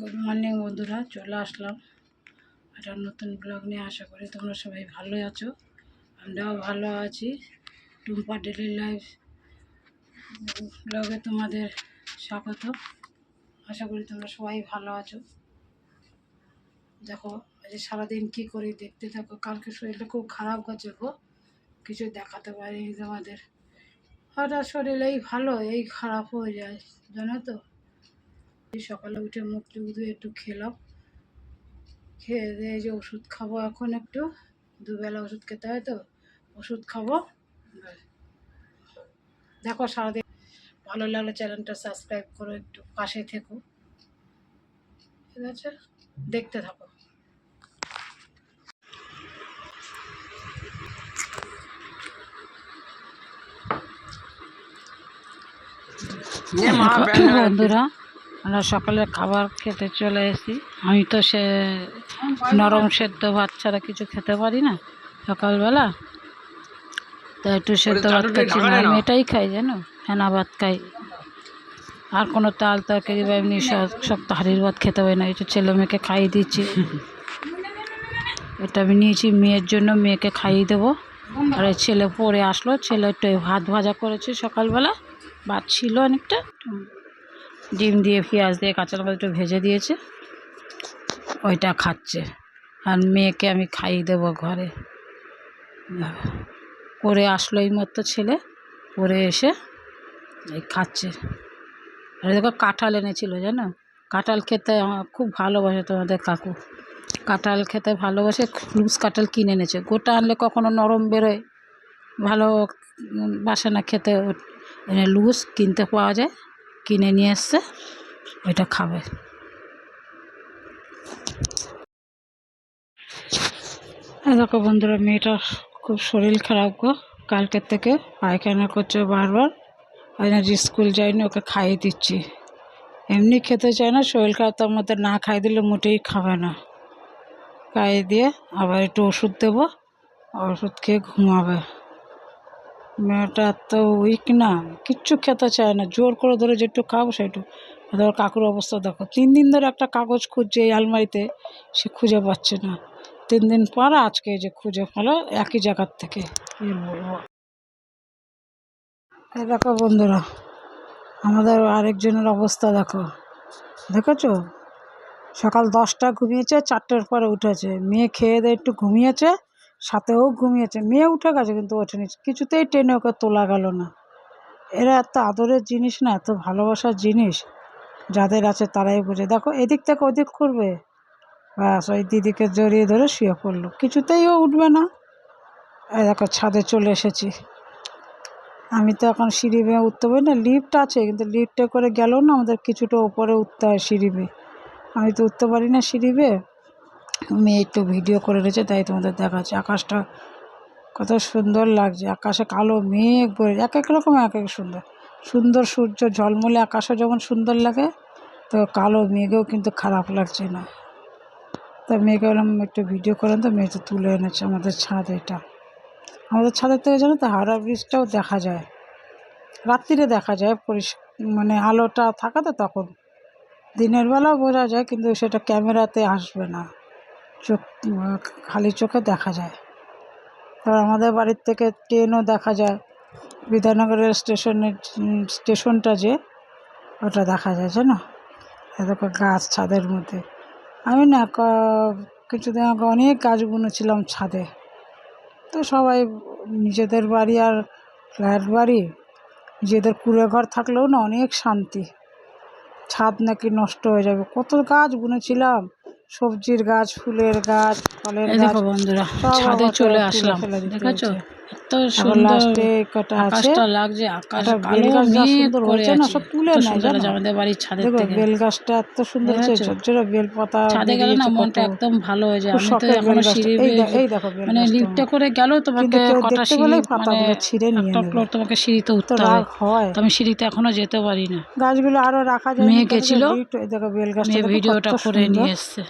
Good morning বন্ধুরা, চলে আসলাম একটা নতুন ব্লগ নিয়ে, আশা করি তোমরা সবাই ভালো আছো। আমরাও ভালো আছি। টুম্পা ডেলি লাইফ ব্লগে তোমাদের স্বাগত আশা করি তোমরা সবাই ভালো আছো। দেখো আজ সারাদিন কি করি দেখতে থাকো। কালকে শরীরটা খুব খারাপ গেছে গো কিছু দেখাতে পারিনি তোমাদের। হঠাৎ শরীর এই ভালো, এই খারাপ হয়ে যায়, জানো তো? সকালে উঠে মুখ টুক ধুয়ে একটু খেলাম। খেয়ে দিয়ে এই যে ওষুধ খাব এখন একটু। দুবেলা ওষুধ খেতে হয় তো ওষুধ খাব। দেখো সারাদিন ভালো লাগলে চ্যানেলটা সাবস্ক্রাইব করো একটু পাশে থেকো। ঠিক আছে? দেখতে থাকো। বন্ধুরা আমরা সকালে খাবার খেতে চলে এসেছি। আমি তো সে নরম সেদ্ধ ভাত ছাড়া কিছু খেতে পারি না সকালবেলা। তো একটু সেদ্ধ ভাত খাচ্ছি না আমি এটাই খাই জানো ফেনা ভাত খাই। আর কোনো তাল তরকারি বা এমনি সব- শক্ত হাড়ির ভাত খেতে পারি না একটু ছেলে মেয়েকে খাইয়ে দিচ্ছি। এটা আমি নিয়েছি মেয়ের জন্য মেয়েকে খাইয়ে দেবো। আর এই ছেলে পড়ে আসলো ছেলে একটু ভাত ভাজা করেছে সকালবেলা ভাত ছিল অনেকটা। ডিম দিয়ে, পেঁয়াজ দিয়ে, কাঁচা লঙ্কা একটু ভেজে দিয়েছে। ওইটা খাচ্ছে। আর মেয়েকে আমি খাইয়ে দেবো ঘরে। করে আসলো এই মতো ছেলে। পরে এসে এই খাচ্ছে। আর দেখো, কাঁঠাল এনেছিল, জানো? কাঁঠাল খেতে খুব ভালোবাসে তোমাদের কাকু। কাঁঠাল খেতে ভালোবাসে লুজ কাঁঠাল কিনে এনেছে। গোটা আনলে কখনো নরম বেরোয়। ভালো বাসে না খেতে লুজ কিনতে পাওয়া যায়। কিনে নিয়ে এসছে, ওইটা খাবে। দেখো বন্ধুরা মেয়েটার খুব শরীর খারাপ গো। কালকের থেকে পায়খানা করছে বারবার। ওই জন্য স্কুল যায়নি, ওকে খাইয়ে দিচ্ছি। এমনি খেতে চায় না, শরীর খারাপ, তার মধ্যে না খাই দিলে মোটেই খাবে না। খাইয়ে দিয়ে আবার একটু ওষুধ দেবো, ওষুধ খেয়ে ঘুমাবে। মেয়েটা এত উইক না, কিচ্ছু খেতে চায় না, জোর করে ধরে যেটু খাব সেটু। ধর কাকুর অবস্থা দেখো, তিন দিন ধরে একটা কাগজ খুঁজছে এই আলমারিতে, সে খুঁজে পাচ্ছে না। তিন দিন পর আজকে যে খুঁজে ফেলো একই জায়গার থেকে। বলব দেখো বন্ধুরা, আমাদের আরেকজনের অবস্থা দেখো। দেখেছ? সকাল দশটা ঘুমিয়েছে, চারটের পরে উঠেছে। মেয়ে খেয়ে দিয়ে একটু ঘুমিয়েছে সাথেও ঘুমিয়েছে। মেয়ে উঠে গেছে কিন্তু ওঠেনি। কিছুতেই টেনে ওকে তোলা গেল না। এরা এত আদরের জিনিস না, এত ভালোবাসার জিনিস যাদের আছে তারাই বোঝে। দেখো, এদিক থেকে ওদিক করবে। ব্যাস, ওই দিদিকে জড়িয়ে ধরে শুয়ে পড়ল। কিছুতেই ও উঠবে না। দেখো, ছাদে চলে এসেছি। আমি তো এখন সিঁড়ি বেয়ে উঠতে পারি না লিফট আছে, কিন্তু লিফটে করে গেলেও না আমাদের কিছুটা উপরে উঠতে হয় সিঁড়ি বেয়ে। আমি তো উঠতে পারি না সিঁড়ি বেয়ে। মেয়ে একটু ভিডিও করে রয়েছে তাই তোমাদের দেখাচ্ছে। আকাশটা কত সুন্দর লাগছে। আকাশে কালো মেঘ বয়ে এক এক রকম, এক এক সুন্দর। সুন্দর সূর্য, ঝলমলে আকাশও যেমন সুন্দর লাগে, তো কালো মেঘেও কিন্তু খারাপ লাগছে না। তা মেয়েকে বললাম একটু ভিডিও করেন তো মেয়ে তো তুলে এনেছে আমাদের ছাদ এটা। আমাদের ছাদের থেকে জানো তো হাওড়া ব্রিজটাও দেখা যায়। রাত্রিরে দেখা যায় পরিষ মানে আলোটা থাকে তো তখন। দিনের বেলাও বোঝা যায়, কিন্তু সেটা ক্যামেরাতে আসবে না। চোখ খালি চোখে দেখা যায়। তারপর আমাদের বাড়ির থেকে ট্রেনও দেখা যায়। বিধাননগরের স্টেশনের স্টেশনটা যে, ওটা দেখা যায়, জানো? এত গাছ ছাদের মধ্যে। আমি না কিছুদিন আগে অনেক গাছ বুনেছিলাম ছাদে। তো সবাই, নিজেদের বাড়ি আর ফ্ল্যাট বাড়ি, নিজেদের কুড়ে ঘর থাকলেও না অনেক শান্তি। ছাদ নাকি নষ্ট হয়ে যাবে। কত গাছ বুনেছিলাম। সবজির গাছ ফুলের গাছ ফলের গাছ দেখো বন্ধুরা ছাদে চলে আসলাম হয়েছে। এত সুন্দর লাস্টে কটা আকাশটা লাগছে আকাশ কালো বেল গাছ যা মেঘ করে আছে। সব তুলে নেয়, জানো? আমাদের বাড়ির থেকে। বেল গাছটা এত সুন্দর বেল পাতা ছাদে গেলে না মনটা একদম ভালো হয়ে যায়। আমি তো শখের এখনও সিঁড়ি এই বেয়ে দেখ- এই দেখো মানে করে তোমাকে কটা সিঁড়ি মানে ছিঁড়ে নিয়ে একটা ফ্লোর তোমাকে সিঁড়িতে উঠতে হয়। তো আমি সিঁড়িতে এখনও যেতে পারি না। গাছগুলো আরও রাখা যায়। মেয়ে গেছিল, দেখো বেল গাছটা ভিডিওটা করে নিয়ে এসছে।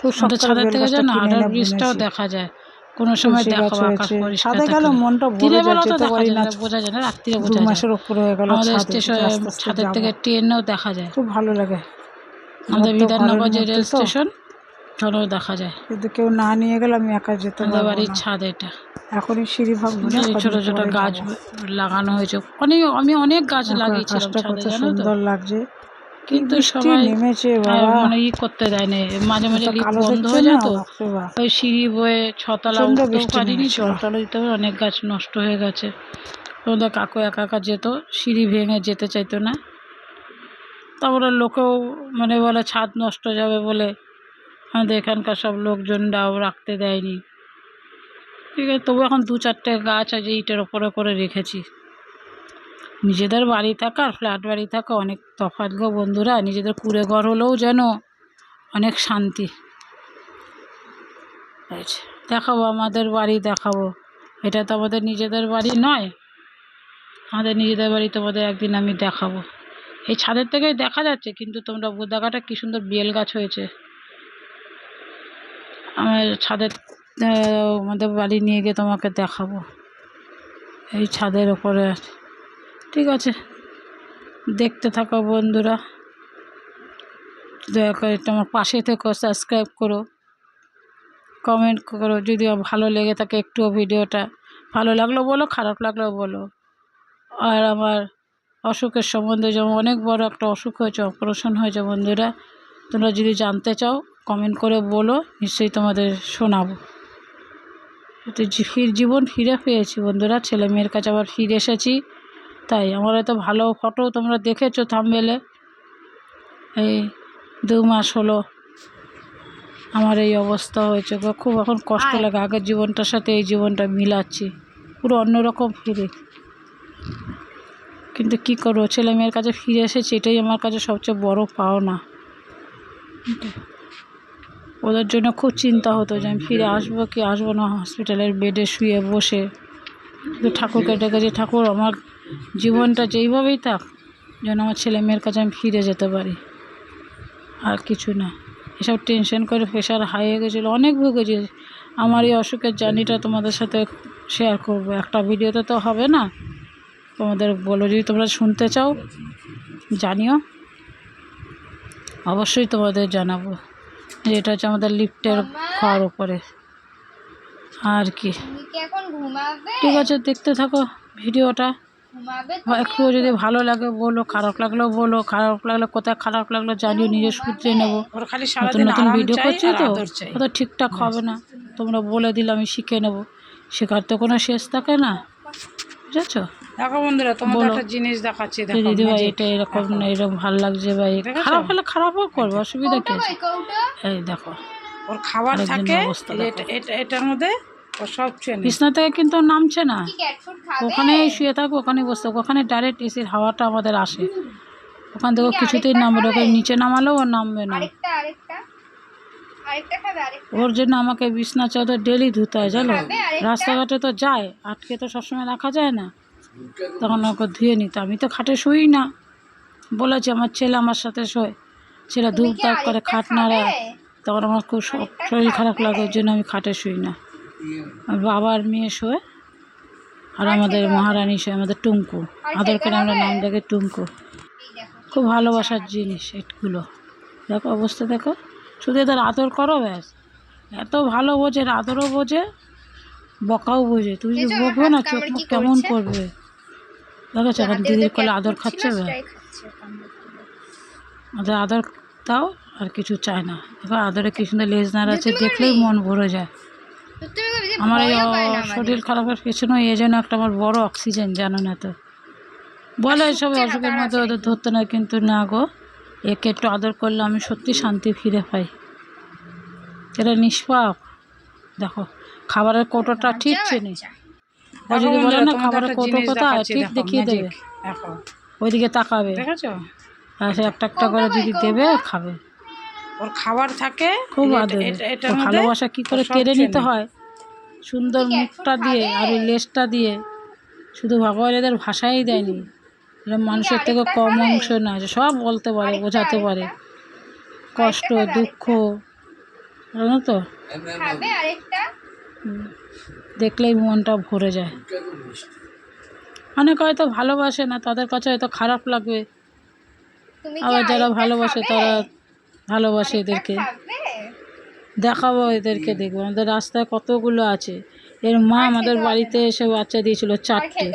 খুব করে ছাদের থেকে যেন এনে ব্রিজটাও দেখা যায়। কোনো সময় তুলসী আকাশ ছাদে মনটা দিনের বেলা তো দেখা যায় না। বোঝা যায় না রাত্রিরে বোঝা যায়। মাসের উপর হয়ে গেল আমাদের স্টেশন ছাদের থেকে ট্রেনও দেখা যায়। খুব ভালো লাগে। আমাদের বিধাননগর যে রেল স্টেশন চলো দেখা যায়। কিন্তু কেউ না নিয়ে গেলে আমি একা যেতে আমাদের বাড়ির ছাদ এটা। এখনই সিঁড়ি ছোট ছোট গাছ লাগানো হয়েছে। অনেক আমি অনেক গাছ দেখো লাগিয়েছিলাম ছাদে জানো তো? সুন্দর লাগছে। কিন্তু সবাই নেমেছে মানে ই করতে দেয় না মাঝে মাঝে লিফট বন্ধ হয়ে যেত। ওই সিঁড়ি বয়ে ছতলা উঠতেও পারিনি। জলটল দিতে হবে অনেক গাছ নষ্ট হয়ে গেছে। তোমাদের কাকু একা একা যেত সিঁড়ি ভেঙে যেতে চাইতো না। তারপরে লোকেও মানে বলে ছাদ নষ্ট যাবে বলে আমাদের এখানকার সব লোকজনরাও রাখতে দেয়নি। ঠিক আছে তবু এখন দু চারটে গাছ আছে ইটের ওপরে করে রেখেছি। নিজেদের বাড়ি থাকা আর ফ্ল্যাট বাড়ি থাকা অনেক তফাৎ গো বন্ধুরা। নিজেদের কুড়ে ঘর হলেও যেন অনেক শান্তি। দেখাবো আমাদের বাড়ি, দেখাবো। এটা তো আমাদের নিজেদের বাড়ি নয়। আমাদের নিজেদের বাড়ি তোমাদের একদিন আমি দেখাবো। এই ছাদের থেকেই দেখা যাচ্ছে, কিন্তু তোমরা দেখাটা কি সুন্দর বেল গাছ হয়েছে। আমার ছাদের আমাদের বাড়ি নিয়ে গিয়ে তোমাকে দেখাবো। এই ছাদের ওপরে আছে। ঠিক আছে। দেখতে থাকো বন্ধুরা। দয়া করে তোমার পাশে থেকো সাবস্ক্রাইব করো। কমেন্ট করো, যদি ভালো লেগে থাকে একটুও ভিডিওটা। ভালো লাগল বলো, খারাপ লাগলেও বলো। আর আমার অসুখের সম্বন্ধে যেমন অনেক বড় একটা অসুখ হয়েছে অপারেশন হয়েছে বন্ধুরা। তোমরা যদি জানতে চাও কমেন্ট করে বলো, নিশ্চয়ই তোমাদের শোনাবো। জীবন ফিরে পেয়েছি বন্ধুরা। ছেলে মেয়ের কাছে আবার ফিরে এসেছি। তাই আমার এত ভালো ফটো তোমরা দেখেছ থামবেলে এই দু মাস হলো আমার এই অবস্থা হয়েছে খুব এখন কষ্ট লাগে আগের জীবনটার সাথে এই জীবনটা মিলাচ্ছি। পুরো অন্যরকম ফিরে কিন্তু কী করব ছেলে মেয়ের কাছে ফিরে এসেছি এটাই আমার কাছে সবচেয়ে বড় পাওনা। ওদের জন্য খুব চিন্তা হতো যে আমি ফিরে আসব কি আসব না হসপিটালের বেডে শুয়ে বসে। ঠাকুরকে ডেকেছি ঠাকুর আমার জীবনটা যেইভাবেই থাক যেন আমার ছেলে মেয়ের কাছে আমি ফিরে যেতে পারি। আর কিছু না। এসব টেনশন করে প্রেশার হাই হয়ে গেছিল অনেক ভুগেছি। আমার এই অসুখের জার্নিটা তোমাদের সাথে শেয়ার করব। একটা ভিডিওতে তো হবে না? তোমাদের বলো যদি তোমরা শুনতে চাও জানিও। অবশ্যই তোমাদের জানাব। যে এটা হচ্ছে আমাদের লিফটের খাওয়ার উপরে। আর কি। ঠিক আছে দেখতে থাকো ভিডিওটা। বা যদি ভালো লাগে বলো খারাপ লাগলেও বলো খারাপ লাগলে কোথায় খারাপ লাগল জানিও নিজে শুধরে নেব। নতুন নতুন ভিডিও করছি তো তো ঠিকঠাক হবে না। তোমরা বলে দিলে আমি শিখে নেব। শেখার তো কোনো শেষ থাকে না। বুঝেছ? দেখো বন্ধুরা তোমাদের বলো। একটা জিনিস দেখাচ্ছি দেখো দিদি ভাই এটা এরকম না এরকম ভালো লাগছে ভাই? খারাপ হলে খারাপও করব অসুবিধা কি এই দেখো। ওর খাবার থাকে অবস্থা এই এটা- এটা এটার মধ্যে ও সব চেনে। বিছনা থেকে কিন্তু নামছে না ওখানে শুয়ে থাকব ওখানে বসে থাকব ওখানে ডাইরেক্ট এসির হাওয়াটা আমাদের আসে। ওখান থেকে কিছুতেই নামবে। ওকে নিচে নামালেও ও নামবে না। আরেকটা আরেকটা। আরেকটা খাবে আরেকটা। ওর জন্য আমাকে বিছনা চাদর ডেলি ধুতে হয় জানো? রাস্তাঘাটে তো যায় আটকে তো সবসময় রাখা যায় না। তখন ওকে ধুয়ে নিত আমি তো খাটে শুই না। বলেছি আমার ছেলে আমার সাথে শোয়। ছেলে ধূপ করে খাট খাবে? নাড়া তখন আমার খুব শরীর খারাপ লাগে ওর জন্য আমি খাটে শুই না। আর বাবা আর মেয়ে শোয় আর আমাদের খেতে হবে? মহারানী শোয় আমাদের টুঙ্কু। আর আদর করে আমরা নাম দেখে টুঙ্কু। খুব ভালোবাসার জিনিস এগুলো দেখো অবস্থা দেখো। শুধু এদের আদর করো ব্যাস। এত ভালো বোঝে আদরও বোঝে বকাও বোঝে। তুমি যদি বকবে না চোখ মুখ কেমন? করবে? দেখেছ এখন দিদির কোলে আদর খাচ্ছে ব্যাস। ওদের আদর দাও আর কিছু চায় না। এবার আদরে কি সুন্দর লেজ নাড়াচ্ছে তুমি দেখলেই মন ভরে যায়। আমার এই শরীর খারাপের পেছনে এই জন্য একটা আমার বড় অক্সিজেন জানো না তো। বলে এসব অসুখের মধ্যে ওদের ধরতে না কিন্তু না গো। একে একটু আদর করলে আমি সত্যি শান্তি ফিরে পাই। এটা নিষ্পাপ। দেখো খাবারের কৌটোটা ঠিক চেনে। ও যদি বলে না খাবারের কৌটো কোথায় ঠিক দেখো, দেখিয়ে দেবে। ওইদিকে তাকাবে। দেখেছ? আর সে একটা একটা করে যদি দেবে খাবে। ওর খাবার থাকে খুব এটা- ভালোবাসা কি করে কেড়ে নিতে হয়? সুন্দর মুখটা দিয়ে আর ওই লেজটা দিয়ে। শুধু ভগবান এদের ভাষাই দেয়নি। মানুষের থেকে কম অংশ না সব বলতে পারে বোঝাতে পারে। কষ্ট দুঃখ জানো তো। দেখলেই মনটা ভরে যায়। অনেক হয়তো ভালোবাসে না তাদের কাছে হয়তো খারাপ লাগবে। আবার যারা ভালোবাসে তারা ভালোবাসে এদেরকে। দেখাবো এদেরকে দেখব। আমাদের রাস্তায় কতগুলো আছে। এর মা আমাদের বাড়িতে এসে বাচ্চা দিয়েছিল চারটে।